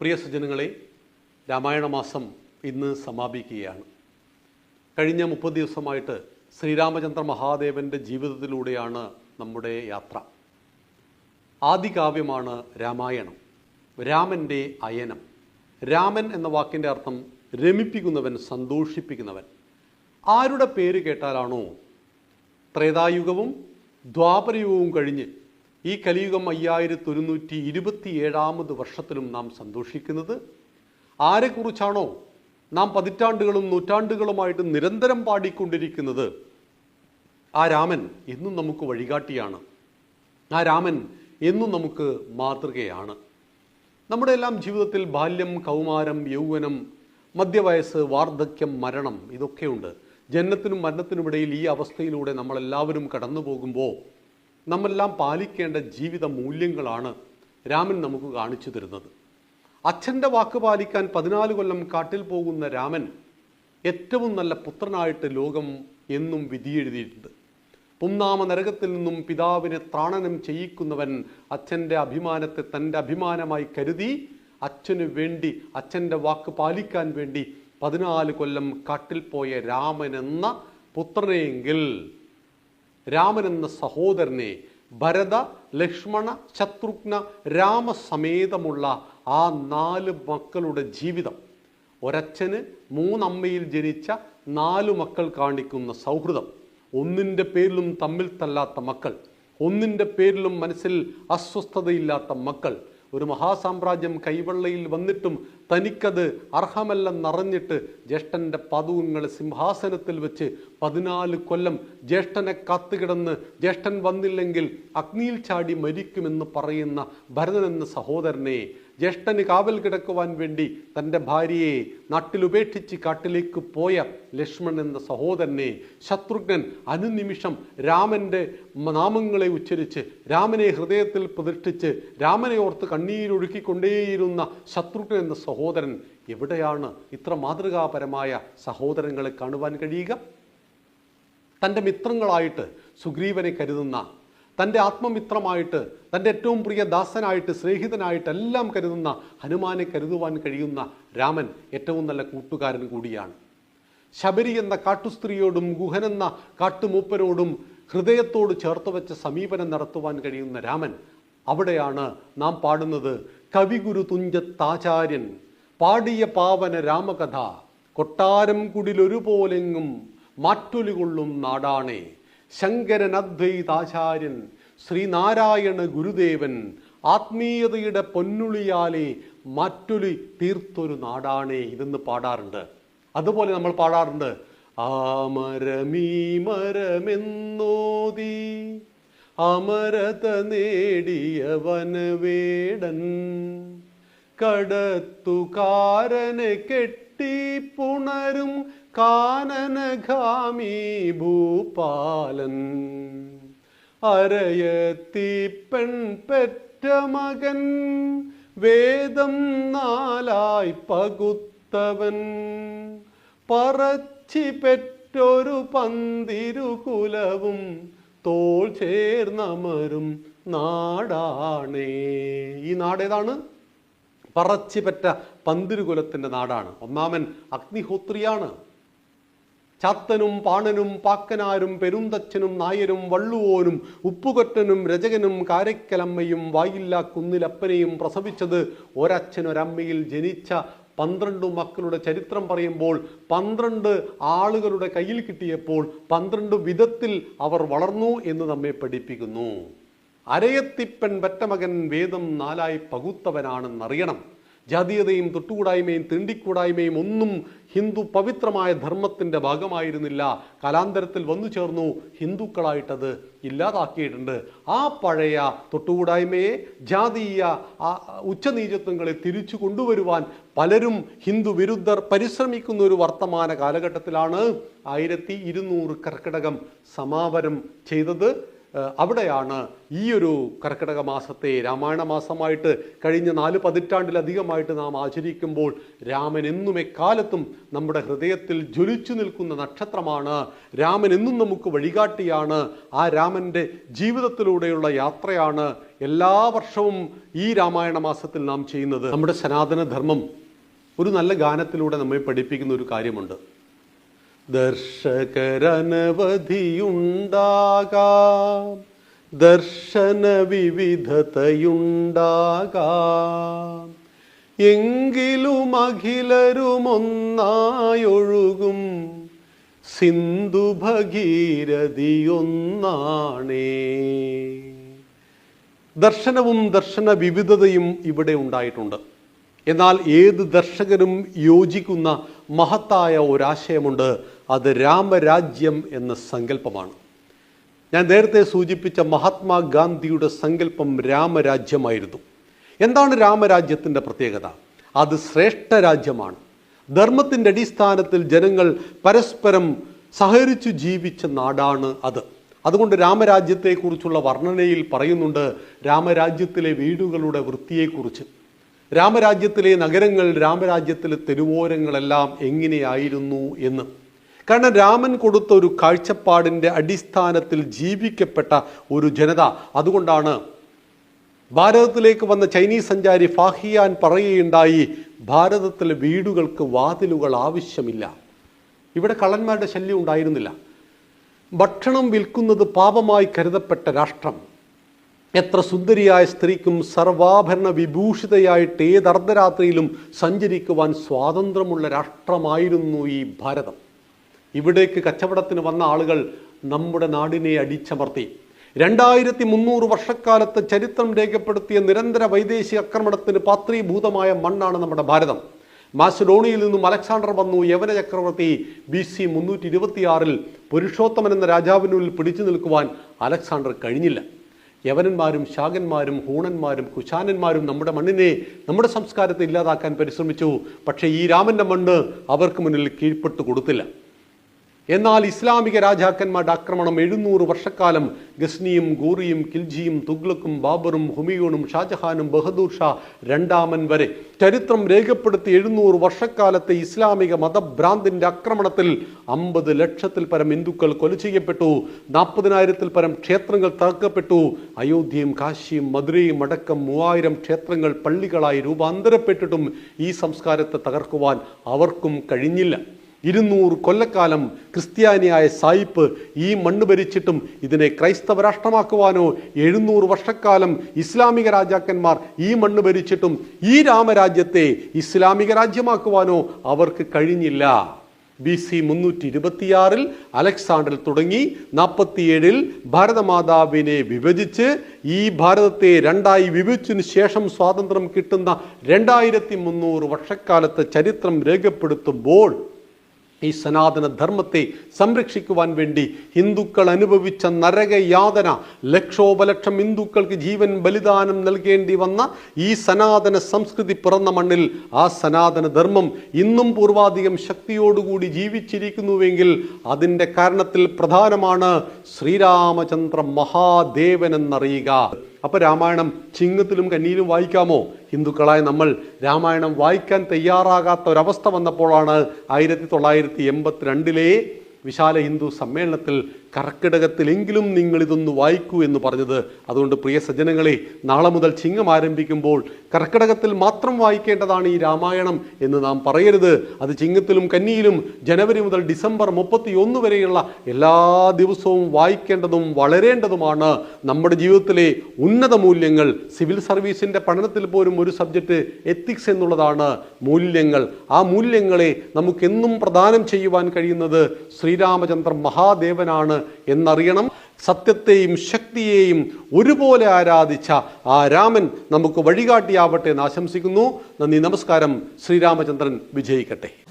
പ്രിയ സജ്ജനങ്ങളെ രാമായണ മാസം ഇന്ന് സമാപിക്കുകയാണ്. കഴിഞ്ഞ മുപ്പത് ദിവസമായിട്ട് ശ്രീരാമചന്ദ്ര മഹാദേവന്റെ ജീവിതത്തിലൂടെയാണ് നമ്മുടെ യാത്ര. ആദികാവ്യമാണ് രാമായണം രാമന്റെ അയനം. രാമൻ എന്ന വാക്കിന്റെ അർത്ഥം രമിപ്പിക്കുന്നവൻ സന്തോഷിപ്പിക്കുന്നവൻ. ആരുടെ പേര് കേട്ടാലാണോ ത്രേതായുഗവും ദ്വാപരയുഗവും കഴിഞ്ഞ് ഈ കലിയുഗം അയ്യായിരത്തി ഒരുന്നൂറ്റി ഇരുപത്തി ഏഴാമത് വർഷത്തിലും നാം സന്തോഷിക്കുന്നത്. ആരെക്കുറിച്ചാണോ നാം പതിറ്റാണ്ടുകളും നൂറ്റാണ്ടുകളുമായിട്ട് നിരന്തരം പാടിക്കൊണ്ടിരിക്കുന്നത്? ആ രാമൻ എന്നും നമുക്ക് വഴികാട്ടിയാണ്. ആ രാമൻ എന്നും നമുക്ക് മാതൃകയാണ്. നമ്മുടെ എല്ലാം ജീവിതത്തിൽ ബാല്യം കൗമാരം യൗവനം മധ്യവയസ്സ് വാർദ്ധക്യം മരണം ഇതൊക്കെയുണ്ട്. ജനനത്തിനും മരണത്തിനുമിടയിൽ ഈ അവസ്ഥയിലൂടെ നമ്മളെല്ലാവരും കടന്നു പോകുമ്പോൾ നമ്മളെല്ലാം പാലിക്കേണ്ട ജീവിത മൂല്യങ്ങളാണ് രാമൻ നമുക്ക് കാണിച്ചു തരുന്നത്. അച്ഛന്റെ വാക്ക് പാലിക്കാൻ പതിനാല് കൊല്ലം കാട്ടിൽ പോകുന്ന രാമൻ ഏറ്റവും നല്ല പുത്രനായിട്ട് ലോകം എന്നും വിധിയെഴുതിയിട്ടുണ്ട്. പുന്നാമ നരകത്തിൽ നിന്നും പിതാവിനെ ത്രാണനം ചെയ്യിക്കുന്നവൻ അച്ഛന്റെ അഭിമാനത്തെ തന്റെ അഭിമാനമായി കരുതി അച്ഛനു വേണ്ടി അച്ഛന്റെ വാക്ക് പാലിക്കാൻ വേണ്ടി പതിനാല് കൊല്ലം കാട്ടിൽ പോയ രാമൻ എന്ന പുത്രനെയെങ്കിൽ രാമൻ എന്ന സഹോദരനെ ഭരത ലക്ഷ്മണ ശത്രുഘ്ന രാമസമേതമുള്ള ആ നാല് മക്കളുടെ ജീവിതം. ഒരച്ഛന് മൂന്നമ്മയിൽ ജനിച്ച നാലു മക്കൾ കാണിക്കുന്ന സൗഹൃദം. ഒന്നിന്റെ പേരിലും തമ്മിൽ തല്ലാത്ത മക്കൾ. ഒന്നിന്റെ പേരിലും മനസ്സിൽ അസ്വസ്ഥതയില്ലാത്ത മക്കൾ. ഒരു മഹാസാമ്രാജ്യം കൈവെള്ളയിൽ വന്നിട്ടും തനിക്കത് അർഹമല്ലെന്നറിഞ്ഞിട്ട് ജ്യേഷ്ഠന്റെ പതുവങ്ങൾ സിംഹാസനത്തിൽ വെച്ച് പതിനാല് കൊല്ലം ജ്യേഷ്ഠനെ കാത്തുകിടന്ന് ജ്യേഷ്ഠൻ വന്നില്ലെങ്കിൽ അഗ്നിയിൽ ചാടി മരിക്കുമെന്ന് പറയുന്ന ഭരതൻ എന്ന സഹോദരനെ ജ്യേഷ്ഠന് കാവൽ കിടക്കുവാൻ വേണ്ടി തന്റെ ഭാര്യയെ നാട്ടിലുപേക്ഷിച്ച് കാട്ടിലേക്ക് പോയ ലക്ഷ്മൺ എന്ന സഹോദരനെ ശത്രുഘ്നൻ അനുനിമിഷം രാമന്റെ നാമങ്ങളെ ഉച്ചരിച്ച് രാമനെ ഹൃദയത്തിൽ പ്രതിഷ്ഠിച്ച് രാമനെ ഓർത്ത് കണ്ണീരൊഴുക്കിക്കൊണ്ടേയിരുന്ന ശത്രുഘ്നൻ എന്ന സഹോദരൻ എവിടെയാണ് ഇത്ര മാതൃകാപരമായ സഹോദരങ്ങളെ കാണുവാൻ കഴിയുക? തന്റെ മിത്രങ്ങളായിട്ട് സുഗ്രീവനെ കരുതുന്ന തന്റെ ആത്മമിത്രമായിട്ട് തന്റെ ഏറ്റവും പ്രിയ ദാസനായിട്ട് സ്നേഹിതനായിട്ട് എല്ലാം കരുതുന്ന ഹനുമാനെ കരുതുവാൻ കഴിയുന്ന രാമൻ ഏറ്റവും നല്ല കൂട്ടുകാരൻ കൂടിയാണ്. ശബരി എന്ന കാട്ടുസ്ത്രീയോടും ഗുഹൻ എന്ന കാട്ടുമൂപ്പനോടും ഹൃദയത്തോട് ചേർത്ത് വെച്ച സമീപനം നടത്തുവാൻ കഴിയുന്ന രാമൻ അവിടെയാണ് നാം പാടുന്നത് കവിഗുരു തുഞ്ചത്താചാര്യൻ പാടിയ പാവന രാമകഥ കൊട്ടാരം കുടിലൊരുപോലെങ്ങും മാറ്റൊലി കൊള്ളും നാടാണേ. ശങ്കരൻ അദ്വൈതാചാര്യൻ ശ്രീനാരായണ ഗുരുദേവൻ ആത്മീയതയുടെ പൊന്നുളിയാലെ മറ്റൊലി തീർത്തൊരു നാടാണേ ഇതെന്ന് പാടാറുണ്ട്. അതുപോലെ നമ്മൾ പാടാറുണ്ട് ആമരമീ മരമെന്നോതി അമരത വേടൻ കടത്തുകാരനെ കെട്ടി പുണരും കാനനഗാമി ഭൂപാലൻ. അരയത്തി പെൺ പെറ്റ മകൻ. വേദം നാലായി പകുത്തവൻ. പറച്ചി പെറ്റൊരു പന്തിരു കുലവും തോൾ ചേർന്നമരും നാടാണേ. ഈ നാടേതാണ് പറച്ചിപ്പറ്റ പന്തിരുകുലത്തിന്റെ നാടാണ്. ഒന്നാമൻ അഗ്നിഹോത്രിയാണ്. ചാത്തനും പാണനും പാക്കനാരും പെരുന്തച്ഛനും നായരും വള്ളുവോനും ഉപ്പുകൊറ്റനും രചകനും കാരക്കലമ്മയും വായില്ല കുന്നിലപ്പനെയും പ്രസവിച്ചത് ഒരച്ഛനൊരമ്മയിൽ ജനിച്ച പന്ത്രണ്ട് മക്കളുടെ ചരിത്രം പറയുമ്പോൾ പന്ത്രണ്ട് ആളുകളുടെ കയ്യിൽ കിട്ടിയപ്പോൾ പന്ത്രണ്ട് വിധത്തിൽ അവർ വളർന്നു എന്ന് നമ്മെ പഠിപ്പിക്കുന്നു. അരയത്തിപ്പൻ പെറ്റമകൻ വേദം നാലായി പകുത്തവനാണെന്നറിയണം. ജാതീയതയും തൊട്ടുകൂടായ്മയും തിണ്ടിക്കൂടായ്മയും ഒന്നും ഹിന്ദു പവിത്രമായ ധർമ്മത്തിന്റെ ഭാഗമായിരുന്നില്ല. കാലാന്തരത്തിൽ വന്നു ചേർന്നു ഹിന്ദുക്കളായിട്ടത് ഇല്ലാതാക്കിയിട്ടുണ്ട്. ആ പഴയ തൊട്ടുകൂടായ്മയെ ജാതീയ ഉച്ചനീചത്വങ്ങളെ തിരിച്ചു കൊണ്ടുവരുവാൻ പലരും ഹിന്ദു വിരുദ്ധർ പരിശ്രമിക്കുന്ന ഒരു വർത്തമാന കാലഘട്ടത്തിലാണ് ആയിരത്തി ഇരുന്നൂറ് കർക്കിടകം സമാപനം ചെയ്തത്. അവിടെയാണ് ഈ ഒരു കർക്കിടക മാസത്തെ രാമായണ മാസമായിട്ട് കഴിഞ്ഞ നാല് പതിറ്റാണ്ടിലധികമായിട്ട് നാം ആചരിക്കുമ്പോൾ രാമൻ എന്നും എക്കാലത്തും നമ്മുടെ ഹൃദയത്തിൽ ജ്വലിച്ചു നിൽക്കുന്ന നക്ഷത്രമാണ്. രാമൻ എന്നും നമുക്ക് വഴികാട്ടിയാണ്. ആ രാമന്റെ ജീവിതത്തിലൂടെയുള്ള യാത്രയാണ് എല്ലാ വർഷവും ഈ രാമായണ മാസത്തിൽ നാം ചെയ്യുന്നത്. നമ്മുടെ സനാതന ധർമ്മം ഒരു നല്ല ഗാനത്തിലൂടെ നമ്മെ പഠിപ്പിക്കുന്ന ഒരു കാര്യമുണ്ട്. ദർശകരനവധിയുണ്ടാകാം. ദർശന വിവിധതയുണ്ടാകാം. എങ്കിലും അഖിലരുമൊന്നായൊഴുകും. സിന്ധു ഭഗീരഥിയൊന്നാണേ ദർശനവും ദർശന വിവിധതയും ഇവിടെ ഉണ്ടായിട്ടുണ്ട്. എന്നാൽ ഏത് ദർശകരും യോജിക്കുന്ന മഹത്തായ ഒരാശയമുണ്ട്. അത് രാമരാജ്യം എന്ന സങ്കല്പമാണ്. ഞാൻ നേരത്തെ സൂചിപ്പിച്ച മഹാത്മാഗാന്ധിയുടെ സങ്കല്പം രാമരാജ്യമായിരുന്നു. എന്താണ് രാമരാജ്യത്തിന്റെ പ്രത്യേകത? അത് ശ്രേഷ്ഠ രാജ്യമാണ്. ധർമ്മത്തിന്റെ അടിസ്ഥാനത്തിൽ ജനങ്ങൾ പരസ്പരം സഹകരിച്ചു ജീവിച്ച നാടാണ് അത്. അതുകൊണ്ട് രാമരാജ്യത്തെക്കുറിച്ചുള്ള വർണനയിൽ പറയുന്നുണ്ട് രാമരാജ്യത്തിലെ വീടുകളുടെ വൃത്തിയെക്കുറിച്ച്. രാമരാജ്യത്തിലെ നഗരങ്ങൾ രാമരാജ്യത്തിലെ തെരുവോരങ്ങളെല്ലാം എങ്ങനെയായിരുന്നു എന്ന്. കാരണം രാമൻ കൊടുത്ത ഒരു കാഴ്ചപ്പാടിന്റെ അടിസ്ഥാനത്തിൽ ജീവിക്കപ്പെട്ട ഒരു ജനത. അതുകൊണ്ടാണ് ഭാരതത്തിലേക്ക് വന്ന ചൈനീസ് സഞ്ചാരി ഫാഹിയാൻ പറയുകയുണ്ടായി ഭാരതത്തിലെ വീടുകൾക്ക് വാതിലുകൾ ആവശ്യമില്ല. ഇവിടെ കള്ളന്മാരുടെ ശല്യം ഉണ്ടായിരുന്നില്ല. ഭക്ഷണം വിൽക്കുന്നത് പാപമായി കരുതപ്പെട്ട രാഷ്ട്രം. എത്ര സുന്ദരിയായ സ്ത്രീക്കും സർവാഭരണ വിഭൂഷിതയായിട്ട് ഏത് അർദ്ധരാത്രിയിലും സഞ്ചരിക്കുവാൻ സ്വാതന്ത്ര്യമുള്ള രാഷ്ട്രമായിരുന്നു ഈ ഭാരതം. ഇവിടേക്ക് കച്ചവടത്തിന് വന്ന ആളുകൾ നമ്മുടെ നാടിനെ അടിച്ചമർത്തി. രണ്ടായിരത്തി മുന്നൂറ് വർഷക്കാലത്ത് ചരിത്രം രേഖപ്പെടുത്തിയ നിരന്തര വൈദേശിക ആക്രമണത്തിന് പാത്രീഭൂതമായ മണ്ണാണ് നമ്മുടെ ഭാരതം. മാസിഡോണിയയിൽ നിന്നും അലക്സാണ്ടർ വന്നു യവന ചക്രവർത്തി ബി സി മുന്നൂറ്റി ഇരുപത്തിയാറിൽ പുരുഷോത്തമൻ എന്ന രാജാവിനുള്ളിൽ പിടിച്ചു നിൽക്കുവാൻ അലക്സാണ്ടർ കഴിഞ്ഞില്ല. യവനന്മാരും ശാകന്മാരും ഹൂണന്മാരും കുശാനന്മാരും നമ്മുടെ മണ്ണിനെ നമ്മുടെ സംസ്കാരത്തെ ഇല്ലാതാക്കാൻ പരിശ്രമിച്ചു. പക്ഷേ ഈ രാമന്റെ മണ്ണ് അവർക്ക് മുന്നിൽ കീഴ്പ്പെട്ടു കൊടുത്തില്ല. എന്നാൽ ഇസ്ലാമിക രാജാക്കന്മാരുടെ ആക്രമണം എഴുന്നൂറ് വർഷക്കാലം ഗസ്നിയും ഗോറിയും കിൽജിയും തുഗ്ലക്കും ബാബറും ഹുമിയൂണും ഷാജഹാനും ബഹദൂർ ഷാ രണ്ടാമൻ വരെ. ചരിത്രം രേഖപ്പെടുത്തി എഴുന്നൂറ് വർഷക്കാലത്തെ ഇസ്ലാമിക മതഭ്രാന്തിന്റെ ആക്രമണത്തിൽ അമ്പത് ലക്ഷത്തിൽ പരം ഹിന്ദുക്കൾ കൊല ചെയ്യപ്പെട്ടു. നാൽപ്പതിനായിരത്തിൽ പരം ക്ഷേത്രങ്ങൾ തകർക്കപ്പെട്ടു. അയോധ്യയും കാശിയും മധുരയും അടക്കം മൂവായിരം ക്ഷേത്രങ്ങൾ പള്ളികളായി രൂപാന്തരപ്പെട്ടിട്ടും ഈ സംസ്കാരത്തെ തകർക്കുവാൻ അവർക്കും കഴിഞ്ഞില്ല. ഇരുന്നൂറ് കൊല്ലക്കാലം ക്രിസ്ത്യാനിയായ സായിപ്പ് ഈ മണ്ണ് ഭരിച്ചിട്ടും ഇതിനെ ക്രൈസ്തവ രാഷ്ട്രമാക്കുവാനോ എഴുന്നൂറ് വർഷക്കാലം ഇസ്ലാമിക രാജാക്കന്മാർ ഈ മണ്ണ് ഭരിച്ചിട്ടും ഈ രാമരാജ്യത്തെ ഇസ്ലാമിക രാജ്യമാക്കുവാനോ അവർക്ക് കഴിഞ്ഞില്ല. ബി സി മുന്നൂറ്റി ഇരുപത്തിയാറിൽ അലക്സാണ്ടർ തുടങ്ങി നാൽപ്പത്തിയേഴിൽ ഭാരതമാതാവിനെ വിഭജിച്ച് ഈ ഭാരതത്തെ രണ്ടായി വിഭജിച്ചതിനു ശേഷം സ്വാതന്ത്ര്യം കിട്ടുന്ന രണ്ടായിരത്തി മുന്നൂറ് വർഷക്കാലത്തെ ചരിത്രം രേഖപ്പെടുത്തുമ്പോൾ ഈ സനാതന ധർമ്മത്തെ സംരക്ഷിക്കുവാൻ വേണ്ടി ഹിന്ദുക്കൾ അനുഭവിച്ച നരകയാതന ലക്ഷോപലക്ഷം ഹിന്ദുക്കൾക്ക് ജീവൻ ബലിദാനം നൽകേണ്ടി വന്ന ഈ സനാതന സംസ്കൃതി പിറന്ന മണ്ണിൽ ആ സനാതന ധർമ്മം ഇന്നും പൂർവാധികം ശക്തിയോടുകൂടി ജീവിച്ചിരിക്കുന്നുവെങ്കിൽ അതിന്റെ കാരണത്തിൽ പ്രധാനമാണ് ശ്രീരാമചന്ദ്ര മഹാദേവൻ എന്നറിയുക. അപ്പൊ രാമായണം ചിങ്ങത്തിലും കന്നിയിലും വായിക്കാമോ? ഹിന്ദുക്കളായ നമ്മൾ രാമായണം വായിക്കാൻ തയ്യാറാകാത്ത ഒരവസ്ഥ വന്നപ്പോഴാണ് ആയിരത്തി തൊള്ളായിരത്തി എൺപത്തിരണ്ടിലെ വിശാല ഹിന്ദു സമ്മേളനത്തിൽ കർക്കിടകത്തിലെങ്കിലും നിങ്ങൾ ഇതൊന്ന് വായിക്കൂ എന്ന് പറഞ്ഞത്. അതുകൊണ്ട് പ്രിയ സജ്ജനങ്ങളെ നാളെ മുതൽ ചിങ്ങം ആരംഭിക്കുമ്പോൾ കർക്കിടകത്തിൽ മാത്രം വായിക്കേണ്ടതാണ് ഈ രാമായണം എന്ന് നാം പറയരുത്. അത് ചിങ്ങത്തിലും കന്നിയിലും ജനുവരി മുതൽ ഡിസംബർ മുപ്പത്തി ഒന്ന് വരെയുള്ള എല്ലാ ദിവസവും വായിക്കേണ്ടതും വളരേണ്ടതുമാണ്. നമ്മുടെ ജീവിതത്തിലെ ഉന്നത മൂല്യങ്ങൾ സിവിൽ സർവീസിന്റെ പഠനത്തിൽ പോലും ഒരു സബ്ജക്റ്റ് എത്തിക്സ് എന്നുള്ളതാണ് മൂല്യങ്ങൾ. ആ മൂല്യങ്ങളെ നമുക്കെന്നും പ്രദാനം ചെയ്യുവാൻ കഴിയുന്നത് ശ്രീരാമചന്ദ്ര മഹാദേവനാണ് എന്നറിയണം. സത്യത്തെയും ശക്തിയെയും ഒരുപോലെ ആരാധിച്ച ആ രാമൻ നമുക്ക് വഴികാട്ടിയാവട്ടെ എന്ന് ആശംസിക്കുന്നു. നന്ദി നമസ്കാരം. ശ്രീരാമചന്ദ്രൻ വിജയിക്കട്ടെ.